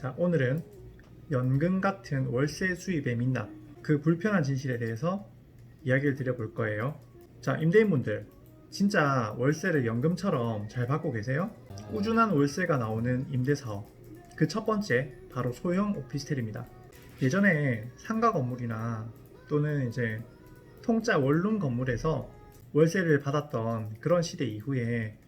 자, 오늘은 연금 같은 월세 수입의 민낯, 그 불편한 진실에 대해서 이야기를 드려볼 거예요. 자, 임대인분들, 진짜 월세를 연금처럼 잘 받고 계세요? 꾸준한 월세가 나오는 임대사업. 그 첫 번째, 바로 소형 오피스텔입니다. 예전에 상가 건물이나 또는 이제 통짜 원룸 건물에서 월세를 받았던 그런 시대 이후에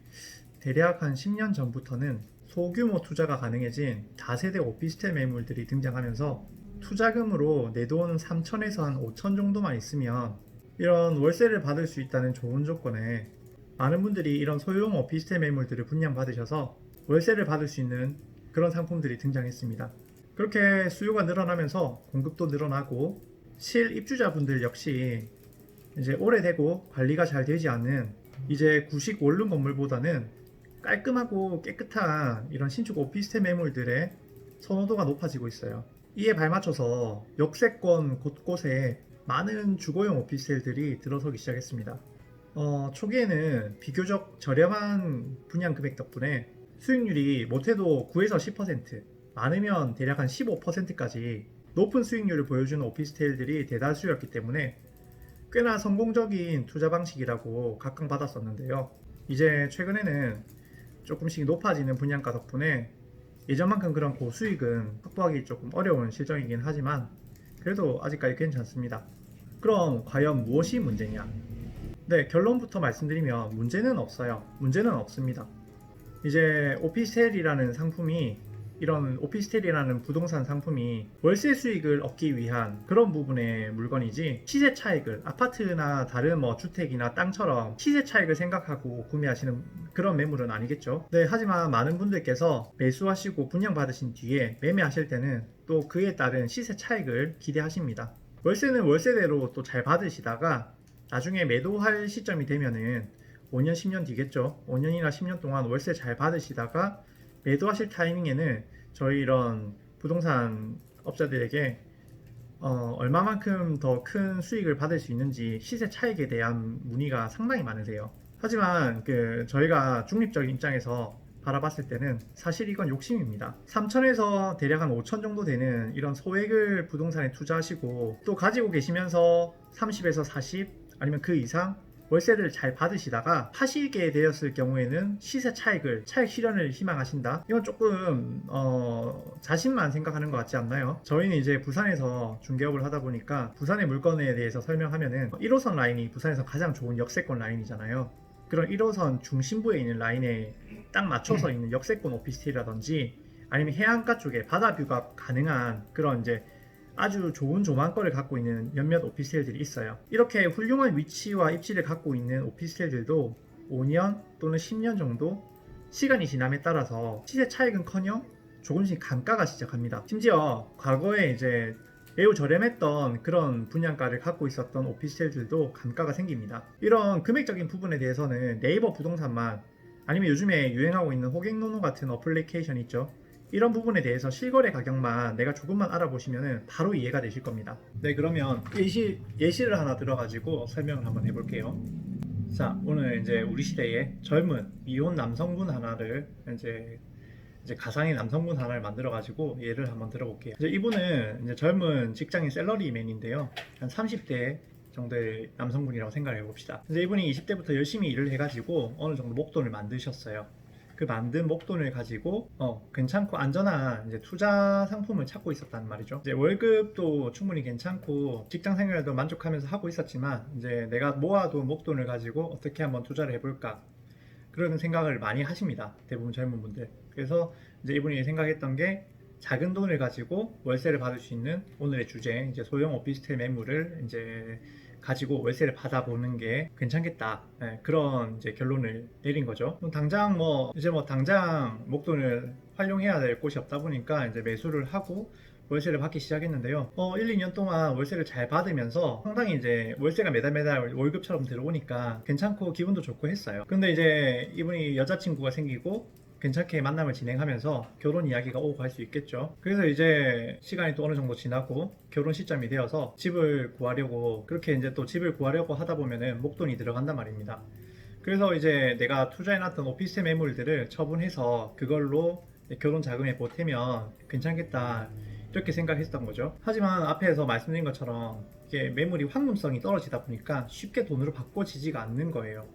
대략 한 10년 전부터는 소규모 투자가 가능해진 다세대 오피스텔 매물들이 등장하면서 투자금으로 내돈 3천에서 한 5천 정도만 있으면 이런 월세를 받을 수 있다는 좋은 조건에 많은 분들이 이런 소형 오피스텔 매물들을 분양받으셔서 월세를 받을 수 있는 그런 상품들이 등장했습니다. 그렇게 수요가 늘어나면서 공급도 늘어나고 실 입주자분들 역시 이제 오래되고 관리가 잘 되지 않는 이제 구식 원룸 건물보다는 깔끔하고 깨끗한 이런 신축 오피스텔 매물들의 선호도가 높아지고 있어요. 이에 발맞춰서 역세권 곳곳에 많은 주거용 오피스텔들이 들어서기 시작했습니다. 어, 초기에는 비교적 저렴한 분양 금액 덕분에 수익률이 못해도 9에서 10%, 많으면 대략 한 15%까지 높은 수익률을 보여주는 오피스텔들이 대다수였기 때문에 꽤나 성공적인 투자 방식이라고 각광받았었는데요. 이제 최근에는 조금씩 높아지는 분양가 덕분에 예전만큼 그런 고수익은 확보하기 조금 어려운 실정이긴 하지만 그래도 아직까지 괜찮습니다. 그럼 과연 무엇이 문제냐? 네, 결론부터 말씀드리면 문제는 없어요. 문제는 없습니다. 이제 오피스텔이라는 상품이 이런 오피스텔이라는 부동산 상품이 월세 수익을 얻기 위한 그런 부분의 물건이지 시세 차익을 아파트나 다른 뭐 주택이나 땅처럼 시세 차익을 생각하고 구매하시는 그런 매물은 아니겠죠. 네, 하지만 많은 분들께서 매수하시고 분양받으신 뒤에 매매하실 때는 또 그에 따른 시세 차익을 기대하십니다. 월세는 월세대로 또 잘 받으시다가 나중에 매도할 시점이 되면은 5년, 10년 뒤겠죠. 5년이나 10년 동안 월세 잘 받으시다가 매도하실 타이밍에는 저희 이런 부동산 업자들에게 어, 얼마만큼 더 큰 수익을 받을 수 있는지 시세 차익에 대한 문의가 상당히 많으세요. 하지만 그 저희가 중립적인 입장에서 바라봤을 때는 사실 이건 욕심입니다. 3천에서 대략 한 5천 정도 되는 이런 소액을 부동산에 투자하시고 또 가지고 계시면서 30에서 40 아니면 그 이상 월세를 잘 받으시다가 파시게 되었을 경우에는 시세 차익을 차익 실현을 희망하신다. 이건 조금 어, 자신만 생각하는 것 같지 않나요? 저희는 이제 부산에서 중개업을 하다 보니까 부산의 물건에 대해서 설명하면은 1호선 라인이 부산에서 가장 좋은 역세권 라인이잖아요. 그런 1호선 중심부에 있는 라인에 딱 맞춰서 있는 역세권 오피스텔이라든지 아니면 해안가 쪽에 바다 뷰가 가능한 그런 이제 아주 좋은 조망거를 갖고 있는 몇몇 오피스텔들이 있어요. 이렇게 훌륭한 위치와 입지를 갖고 있는 오피스텔들도 5년 또는 10년 정도 시간이 지남에 따라서 시세 차익은커녕 조금씩 감가가 시작합니다. 심지어 과거에 이제 매우 저렴했던 그런 분양가를 갖고 있었던 오피스텔들도 감가가 생깁니다. 이런 금액적인 부분에 대해서는 네이버 부동산만 아니면 요즘에 유행하고 있는 호갱노노 같은 어플리케이션 있죠. 이런 부분에 대해서 실거래 가격만 내가 조금만 알아보시면 바로 이해가 되실 겁니다. 네, 그러면 예시, 예시를 하나 들어가지고 설명을 한번 해볼게요. 자, 오늘 이제 우리 시대의 젊은 미혼 남성분 하나를 이제 이제 가상의 남성분 하나를 만들어 가지고 예를 한번 들어볼게요. 이제 이분은 이제 젊은 직장인 셀러리맨인데요. 한 30대 정도의 남성분이라고 생각을 해봅시다. 이제 이분이 20대부터 열심히 일을 해가지고 어느 정도 목돈을 만드셨어요. 그 만든 목돈을 가지고 어 괜찮고 안전한 이제 투자 상품을 찾고 있었단 말이죠. 이제 월급도 충분히 괜찮고 직장 생활도 만족하면서 하고 있었지만 이제 내가 모아둔 목돈을 가지고 어떻게 한번 투자를 해볼까 그런 생각을 많이 하십니다. 대부분 젊은 분들. 그래서 이제 이분이 생각했던 게 작은 돈을 가지고 월세를 받을 수 있는 오늘의 주제 이제 소형 오피스텔 매물을 이제 가지고 월세를 받아보는 게 괜찮겠다 네, 그런 이제 결론을 내린 거죠. 그럼 당장 뭐 이제 뭐 당장 목돈을 활용해야 될 곳이 없다 보니까 이제 매수를 하고 월세를 받기 시작했는데요. 어, 1, 2년 동안 월세를 잘 받으면서 상당히 이제 월세가 매달 매달 월급처럼 들어오니까 괜찮고 기분도 좋고 했어요. 근데 이제 이분이 여자친구가 생기고 괜찮게 만남을 진행하면서 결혼 이야기가 오고 갈 수 있겠죠. 그래서 이제 시간이 또 어느 정도 지나고 결혼 시점이 되어서 집을 구하려고 그렇게 이제 또 집을 구하려고 하다 보면은 목돈이 들어간단 말입니다. 그래서 이제 내가 투자해놨던 오피스텔 매물들을 처분해서 그걸로 결혼 자금에 보태면 괜찮겠다 이렇게 생각했던 거죠. 하지만 앞에서 말씀드린 것처럼 이게 매물이 황금성이 떨어지다 보니까 쉽게 돈으로 바꿔지지가 않는 거예요.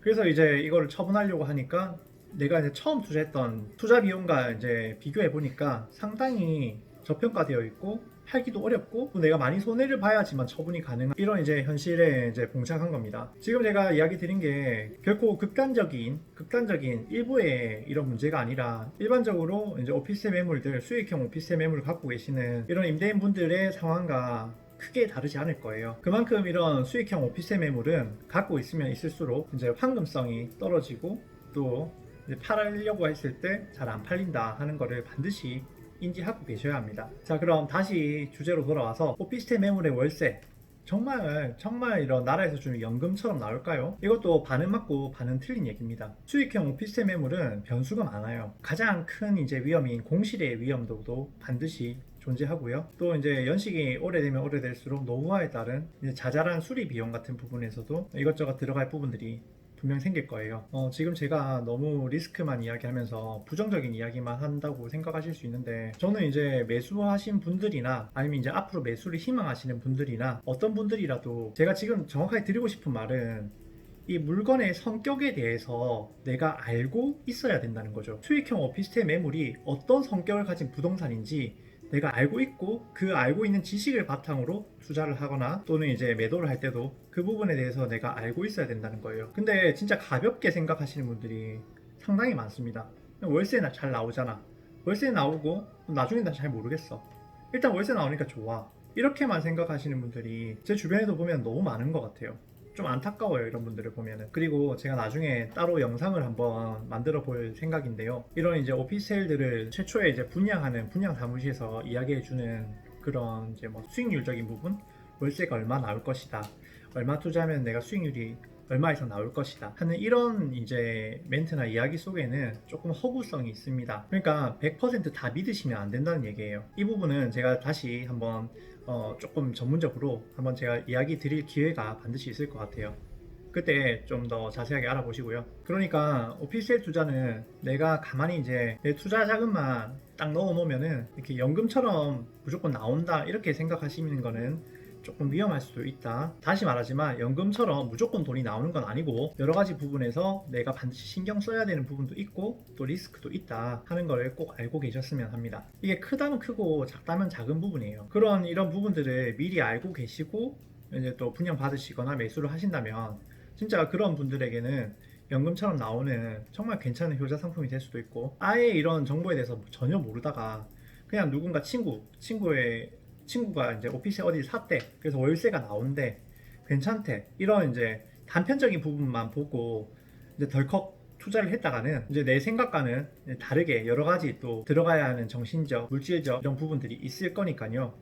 그래서 이제 이거를 처분하려고 하니까 내가 이제 처음 투자했던 투자 비용과 이제 비교해 보니까 상당히 저평가되어 있고 팔기도 어렵고 또 내가 많이 손해를 봐야지만 처분이 가능한 이런 이제 현실에 이제 봉착한 겁니다. 지금 제가 이야기 드린 게 결코 극단적인 극단적인 일부의 이런 문제가 아니라 일반적으로 이제 오피스 매물들 수익형 오피스 매물을 갖고 계시는 이런 임대인 분들의 상황과 크게 다르지 않을 거예요. 그만큼 이런 수익형 오피스 매물은 갖고 있으면 있을수록 이제 황금성이 떨어지고 또 팔려고 했을 때 잘 안 팔린다 하는 거를 반드시 인지하고 계셔야 합니다. 자, 그럼 다시 주제로 돌아와서 오피스텔 매물의 월세. 정말 정말 이런 나라에서 주는 연금처럼 나올까요? 이것도 반은 맞고 반은 틀린 얘기입니다. 수익형 오피스텔 매물은 변수가 많아요. 가장 큰 이제 위험인 공실의 위험도도 반드시 존재하고요. 또 이제 연식이 오래되면 오래될수록 노후화에 따른 자잘한 수리 비용 같은 부분에서도 이것저것 들어갈 부분들이 분명 생길 거예요. 어, 지금 제가 너무 리스크만 이야기하면서 부정적인 이야기만 한다고 생각하실 수 있는데 저는 이제 매수하신 분들이나 아니면 이제 앞으로 매수를 희망하시는 분들이나 어떤 분들이라도 제가 지금 정확하게 드리고 싶은 말은 이 물건의 성격에 대해서 내가 알고 있어야 된다는 거죠. 수익형 오피스텔 매물이 어떤 성격을 가진 부동산인지 내가 알고 있고 그 알고 있는 지식을 바탕으로 투자를 하거나 또는 이제 매도를 할 때도 그 부분에 대해서 내가 알고 있어야 된다는 거예요. 근데 진짜 가볍게 생각하시는 분들이 상당히 많습니다. 월세나 잘 나오잖아. 월세 나오고 나중에 난잘 모르겠어. 일단 월세 나오니까 좋아. 이렇게만 생각하시는 분들이 제 주변에도 보면 너무 많은 것 같아요. 좀 안타까워요 이런 분들을 보면은. 그리고 제가 나중에 따로 영상을 한번 만들어 볼 생각인데요. 이런 이제 오피스텔들을 최초에 이제 분양하는 분양 사무실에서 이야기해 주는 그런 이제 뭐 수익률적인 부분? 월세가 얼마 나올 것이다. 얼마 투자하면 내가 수익률이 얼마 이상 나올 것이다 하는 이런 이제 멘트나 이야기 속에는 조금 허구성이 있습니다 그러니까 100%다 믿으시면 안 된다는 얘기예요 이 부분은 제가 다시 한번 어, 조금 전문적으로 한번 제가 이야기 드릴 기회가 반드시 있을 것 같아요. 그때 좀 더 자세하게 알아보시고요. 그러니까 오피스텔 투자는 내가 가만히 이제 내 투자 자금만 딱 넣어 놓으면은 이렇게 연금처럼 무조건 나온다 이렇게 생각하시는 거는 조금 위험할 수도 있다. 다시 말하지만 연금처럼 무조건 돈이 나오는 건 아니고 여러 가지 부분에서 내가 반드시 신경 써야 되는 부분도 있고 또 리스크도 있다 하는 걸 꼭 알고 계셨으면 합니다. 이게 크다면 크고 작다면 작은 부분이에요. 그런 이런 부분들을 미리 알고 계시고 이제 또 분양 받으시거나 매수를 하신다면 진짜 그런 분들에게는 연금처럼 나오는 정말 괜찮은 효자 상품이 될 수도 있고 아예 이런 정보에 대해서 전혀 모르다가 그냥 누군가 친구 친구의 친구가 이제 오피스 어디 샀대. 그래서 월세가 나온대. 괜찮대. 이런 이제 단편적인 부분만 보고 이제 덜컥 투자를 했다가는 이제 내 생각과는 다르게 여러 가지 또 들어가야 하는 정신적, 물질적 이런 부분들이 있을 거니까요.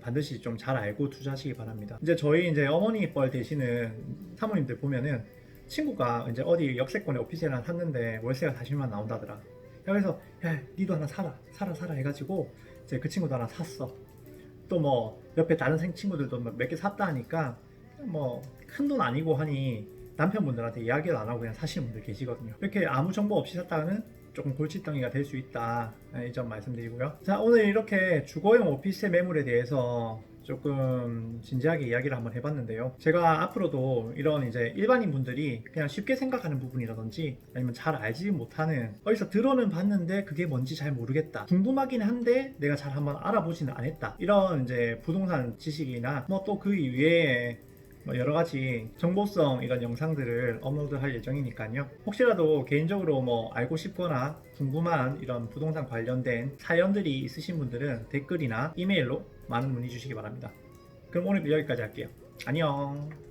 반드시 좀 잘 알고 투자하시기 바랍니다. 이제 저희 이제 어머니 뻘 되시는 사모님들 보면은 친구가 이제 어디 역세권에 오피스를 하나 샀는데 월세가 40만 나온다더라. 그래서 야, 니도 하나 사라, 사라, 사라 해가지고 이제 그 친구도 하나 샀어. 또 뭐 옆에 다른 생 친구들도 몇 개 샀다 하니까 뭐 큰 돈 아니고 하니 남편분들한테 이야기를 안 하고 그냥 사시는 분들 계시거든요. 이렇게 아무 정보 없이 샀다가는 조금 골칫덩이가 될 수 있다. 이 점 말씀드리고요. 자, 오늘 이렇게 주거용 오피스 매물에 대해서 조금 진지하게 이야기를 한번 해봤는데요. 제가 앞으로도 이런 이제 일반인 분들이 그냥 쉽게 생각하는 부분이라든지 아니면 잘 알지 못하는 어디서 들어는 봤는데 그게 뭔지 잘 모르겠다. 궁금하긴 한데 내가 잘 한번 알아보지는 않았다. 이런 이제 부동산 지식이나 뭐 또 그 이외에 뭐 여러 가지 정보성 이런 영상들을 업로드할 예정이니까요. 혹시라도 개인적으로 뭐 알고 싶거나 궁금한 이런 부동산 관련된 사연들이 있으신 분들은 댓글이나 이메일로 많은 문의 주시기 바랍니다. 그럼 오늘 여기까지 할게요. 안녕.